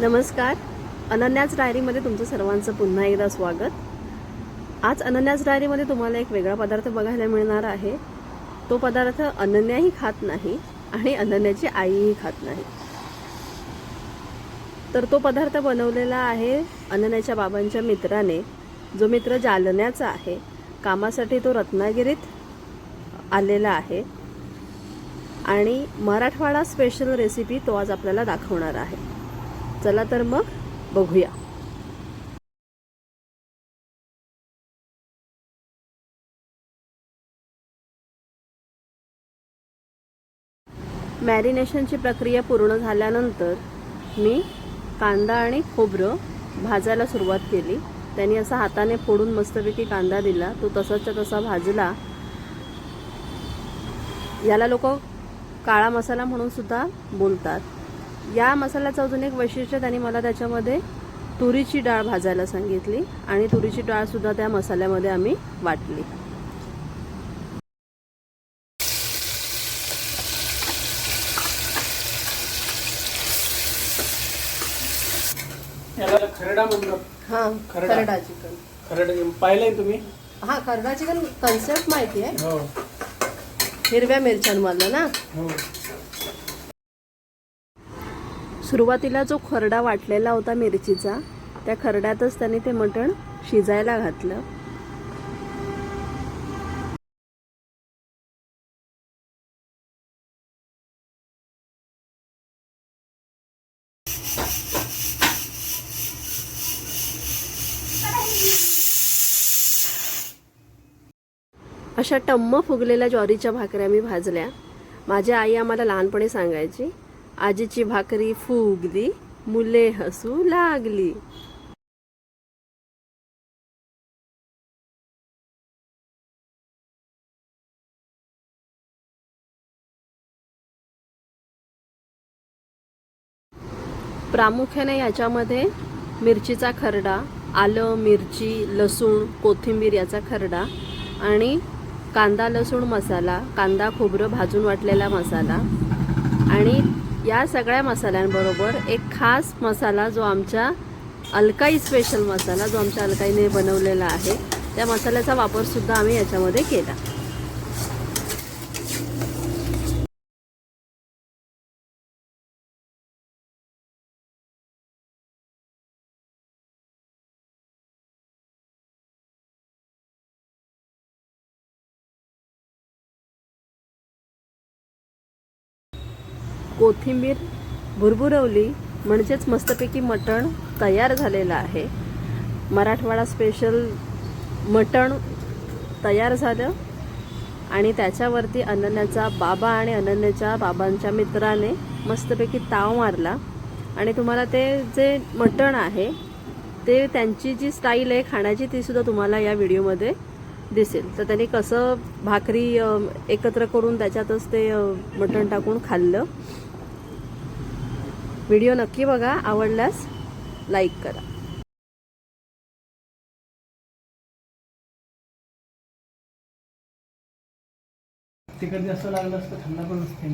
नमस्कार. अनन्याच डायरीमध्ये तुमचं सर्वांचं पुन्हा एकदा स्वागत. आज अनन्याच डायरीमध्ये तुम्हाला एक वेगळा पदार्थ बघायला मिळणार आहे. तो पदार्थ अनन्याही खात नाही आणि अनन्याची आईही खात नाही. तर तो पदार्थ बनवलेला आहे अनन्याच्या बाबांच्या मित्राने. जो मित्र जालन्याचा आहे. कामासाठी तो रत्नागिरीत आलेला आहे. आणि मराठवाडा स्पेशल रेसिपी तो आज आपल्याला दाखवणार आहे. चला तर मग बघूया. मॅरिनेशनची प्रक्रिया पूर्ण झाल्यानंतर मी कांदा आणि खोबरं भाजायला सुरुवात केली. त्यांनी असा हाताने फोडून मस्तपैकी कांदा दिला. तो तसाच्या तसा भाजला. याला लोक काळा मसाला म्हणून सुद्धा बोलतात. या मसाल्याचं अजून एक वैशिष्ट्य त्यांनी मला त्याच्यामध्ये तुरीची डाळ भाजायला सांगितली आणि तुरीची डाळ सुद्धा त्या मसाल्यामध्ये आम्ही वाटली. याला खरडा म्हणतात. हा खरडा. खरडा चिकन. खरड पाहिलंय तुम्ही? हा खरडा चिकन कन्सेप्ट माहिती आहे हो. हिरव्या मिरच्यांमधलं ना? हो. सुरुवातीला जो खरडा वाटलेला होता मिरचीचा त्या खरड्यातच त्यांनी ते मटण शिजायला घातलं. अशा टम्म फुगलेल्या ज्वारीच्या भाकऱ्या मी भाजल्या. माझी आई आम्हाला लहानपणी सांगायची आजीची भाकरी फुगली मुले हसू लागली. प्रामुख्याने याच्यामध्ये मिरचीचा खरडा आलं मिरची लसूण कोथिंबीर याचा खरडा आणि कांदा लसूण मसाला कांदा खोबरं भाजून वाटलेला मसाला आणि या सगळ्या मसाल्यांबरोबर एक खास मसाला जो आमच्या अलकाई स्पेशल मसाला जो आमच्या अलकाईने बनवलेला आहे त्या मसाल्याचा वापरसुद्धा आम्ही याच्यामध्ये केला. कोथिंबीर भुरभुरवली म्हणजेच मस्तपैकी मटण तयार झालेलं आहे. मराठवाडा स्पेशल मटण तयार झालं. आणि त्याच्यावरती अनन्याचा बाबा आणि अनन्याच्या बाबांच्या मित्राने मस्तपैकी ताव मारला. आणि तुम्हाला ते जे मटण आहे ते त्यांची जी स्टाईल आहे खाण्याची तीसुद्धा तुम्हाला या व्हिडिओमध्ये दिसेल. तर त्यांनी कसं भाकरी एकत्र करून त्याच्यातच ते मटण टाकून खाल्लं. व्हिडिओ नक्की बघा आवडल्यास लाईक करा. तिकट जास्त लागलं असतं थंड पण असते.